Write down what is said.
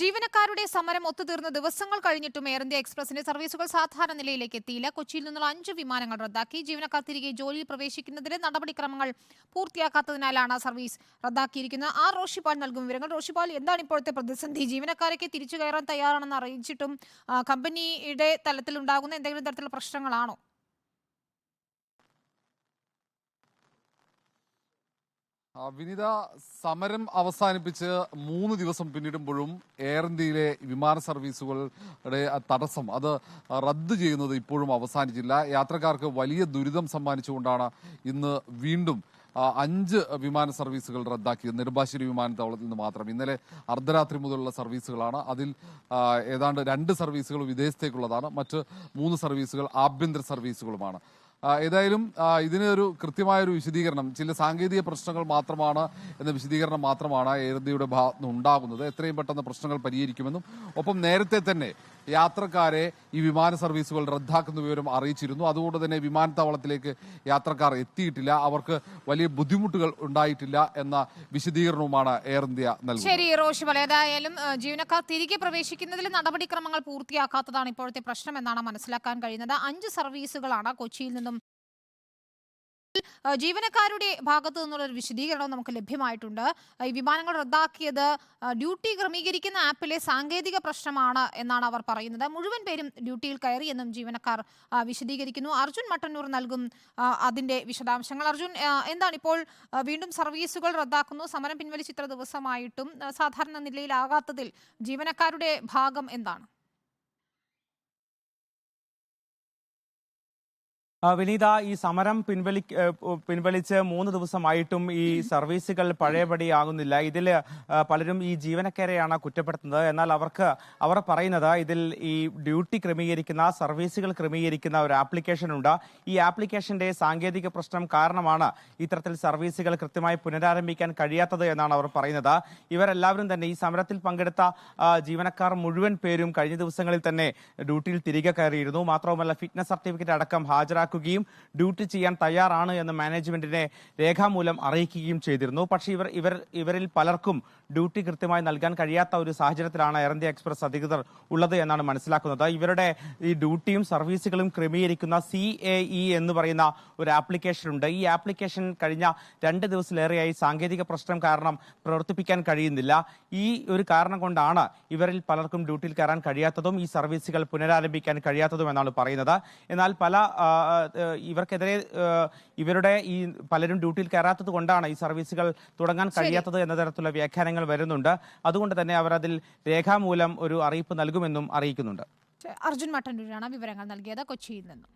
ജീവനക്കാരുടെ സമരം ഒത്തുതീർന്ന ദിവസങ്ങൾ കഴിഞ്ഞിട്ടും എയർ ഇന്ത്യ എക്സ്പ്രസിന്റെ സർവീസുകൾ സാധാരണ നിലയിലേക്ക് എത്തിയില്ല. കൊച്ചിയിൽ നിന്നുള്ള അഞ്ച് വിമാനങ്ങൾ റദ്ദാക്കി. ജീവനക്കാർ തിരികെ ജോലിയിൽ പ്രവേശിക്കുന്നതിന് നടപടിക്രമങ്ങൾ പൂർത്തിയാക്കാത്തതിനാലാണ് സർവീസ് റദ്ദാക്കിയിരിക്കുന്നത്. ആർ റോഷിപാൽ നൽകും വിവരങ്ങൾ. റോഷിപാൽ എന്താണ് ഇപ്പോഴത്തെ പ്രതിസന്ധി? ജീവനക്കാരൊക്കെ തിരിച്ചു കയറാൻ തയ്യാറാണെന്ന് അറിയിച്ചിട്ടും കമ്പനിയുടെ തലത്തിൽ ഉണ്ടാകുന്ന എന്തെങ്കിലും തരത്തിലുള്ള പ്രശ്നങ്ങളാണോ? വിനിത സമരം അവസാനിപ്പിച്ച് മൂന്ന് ദിവസം പിന്നിടുമ്പോഴും എയർ ഇന്ത്യയിലെ വിമാന സർവീസുകളുടെ തടസ്സം അത് റദ്ദ് ചെയ്യുന്നത് ഇപ്പോഴും അവസാനിച്ചില്ല. യാത്രക്കാർക്ക് വലിയ ദുരിതം സമ്മാനിച്ചുകൊണ്ടാണ് ഇന്ന് വീണ്ടും അഞ്ച് വിമാന സർവീസുകൾ റദ്ദാക്കിയത്. നെടുമ്പാശ്ശേരി വിമാനത്താവളത്തിൽ നിന്ന് മാത്രം. ഇന്നലെ അർദ്ധരാത്രി മുതലുള്ള സർവീസുകളാണ്. അതിൽ ഏതാണ്ട് രണ്ട് സർവീസുകൾ വിദേശത്തേക്കുള്ളതാണ്. മറ്റ് മൂന്ന് സർവീസുകൾ ആഭ്യന്തര സർവീസുകളുമാണ്. ഏതായാലും ഇതിനൊരു ഇതിന് ഒരു കൃത്യമായ ഒരു വിശദീകരണം. ചില സാങ്കേതിക പ്രശ്നങ്ങൾ മാത്രമാണ് എന്ന വിശദീകരണം മാത്രമാണ് എയർ ഇന്ത്യയുടെ ഭാഗത്ത് നിന്ന് ഉണ്ടാകുന്നത്. എത്രയും പെട്ടെന്ന് പ്രശ്നങ്ങൾ പരിഹരിക്കുമെന്നും ഒപ്പം നേരത്തെ തന്നെ യാത്രക്കാരെ ഈ വിമാന സർവീസുകൾ റദ്ദാക്കുന്ന വിവരം അറിയിച്ചിരുന്നു. അതുകൊണ്ട് തന്നെ വിമാനത്താവളത്തിലേക്ക് യാത്രക്കാർ എത്തിയിട്ടില്ല. അവർക്ക് വലിയ ബുദ്ധിമുട്ടുകൾ ഉണ്ടായിട്ടില്ല എന്ന വിശദീകരണവുമാണ് എയർ ഇന്ത്യ നൽകുന്നത്. ശരി റോഷിമൽ. ഏതായാലും ജീവനക്കാർ തിരികെ പ്രവേശിക്കുന്നതിൽ നടപടിക്രമങ്ങൾ പൂർത്തിയാക്കാത്തതാണ് ഇപ്പോഴത്തെ പ്രശ്നം എന്നാണ് മനസ്സിലാക്കാൻ കഴിയുന്നത്. അഞ്ച് സർവീസുകളാണ് കൊച്ചിയിൽ നിന്നും ജീവനക്കാരുടെ ഭാഗത്തു നിന്നുള്ള ഒരു വിശദീകരണം നമുക്ക് ലഭ്യമായിട്ടുണ്ട്. ഈ വിമാനങ്ങൾ റദ്ദാക്കിയത് ഡ്യൂട്ടി ക്രമീകരിക്കുന്ന ആപ്പിലെ സാങ്കേതിക പ്രശ്നമാണ് എന്നാണ് അവർ പറയുന്നത്. മുഴുവൻ പേരും ഡ്യൂട്ടിയിൽ കയറി എന്നും ജീവനക്കാർ വിശദീകരിക്കുന്നു. അർജുൻ മട്ടന്നൂർ നൽകും അതിന്റെ വിശദാംശങ്ങൾ. അർജുൻ എന്താണ് ഇപ്പോൾ വീണ്ടും സർവീസുകൾ റദ്ദാക്കുന്നു? സമരം പിൻവലിച്ച് ഇത്ര ദിവസമായിട്ടും സാധാരണ നിലയിലാകാത്തതിൽ ജീവനക്കാരുടെ ഭാഗം എന്താണ്? വിനീത ഈ സമരം പിൻവലി പിൻവലിച്ച് മൂന്ന് ദിവസമായിട്ടും ഈ സർവീസുകൾ പഴയപടി ആകുന്നില്ല ഇതിൽ പലരും ഈ ജീവനക്കാരെയാണ് കുറ്റപ്പെടുത്തുന്നത്. എന്നാൽ അവർക്ക് അവർ പറയുന്നത് ഇതിൽ ഈ ഡ്യൂട്ടി ക്രമീകരിക്കുന്ന സർവീസുകൾ ക്രമീകരിക്കുന്ന ഒരു ആപ്ലിക്കേഷൻ ഉണ്ട് ഈ ആപ്ലിക്കേഷന്റെ സാങ്കേതിക പ്രശ്നം കാരണമാണ് ഇത്തരത്തിൽ സർവീസുകൾ കൃത്യമായി പുനരാരംഭിക്കാൻ കഴിയാത്തത് എന്നാണ് അവർ പറയുന്നത്. ഇവരെല്ലാവരും തന്നെ ഈ സമരത്തിൽ പങ്കെടുത്ത ജീവനക്കാർ മുഴുവൻ പേരും കഴിഞ്ഞ ദിവസങ്ങളിൽ തന്നെ ഡ്യൂട്ടിയിൽ തിരികെ കയറിയിരുന്നു. മാത്രവുമല്ല ഫിറ്റ്നസ് സർട്ടിഫിക്കറ്റ് അടക്കം ഹാജരാക്കുകയും ഡ്യൂട്ടി ചെയ്യാൻ തയ്യാറാണ് എന്ന് മാനേജ്മെന്റിനെ രേഖാമൂലം അറിയിക്കുകയും ചെയ്തിരുന്നു. പക്ഷേ ഇവർ ഇവർ ഇവരിൽ പലർക്കും ഡ്യൂട്ടി കൃത്യമായി നൽകാൻ കഴിയാത്ത ഒരു സാഹചര്യത്തിലാണ് എയർ ഇന്ത്യ എക്സ്പ്രസ് അധികൃതർ ഉള്ളത് എന്നാണ് മനസ്സിലാക്കുന്നത്. ഇവരുടെ ഈ ഡ്യൂട്ടിയും സർവീസുകളും ക്രമീകരിക്കുന്ന സി എ ഇ എന്ന് പറയുന്ന ഒരു ആപ്ലിക്കേഷൻ ഉണ്ട്. ഈ ആപ്ലിക്കേഷൻ കഴിഞ്ഞ രണ്ട് ദിവസത്തിലേറെയായി സാങ്കേതിക പ്രശ്നം കാരണം പ്രവർത്തിപ്പിക്കാൻ കഴിയുന്നില്ല. ഈ ഒരു കാരണം കൊണ്ടാണ് ഇവരിൽ പലർക്കും ഡ്യൂട്ടിയിൽ കയറാൻ കഴിയാത്തതും ഈ സർവീസുകൾ പുനരാരംഭിക്കാൻ കഴിയാത്തതും എന്നാണ് പറയുന്നത്. എന്നാൽ പല ഇവർക്കെതിരെ ഇവരുടെ ഈ പലരും ഡ്യൂട്ടിയിൽ കയറാത്തത് കൊണ്ടാണ് ഈ സർവീസുകൾ തുടങ്ങാൻ കഴിയാത്തത് എന്ന തരത്തിലുള്ള വ്യാഖ്യാനങ്ങൾ വരുന്നുണ്ട്. അതുകൊണ്ട് തന്നെ അവർ അതിൽ രേഖാമൂലം ഒരു അറിയിപ്പ് നൽകുമെന്നും അറിയിക്കുന്നുണ്ട്. അർജുൻ മട്ടന്നൂരാണ് വിവരങ്ങൾ നൽകിയത് കൊച്ചിയിൽ നിന്നും.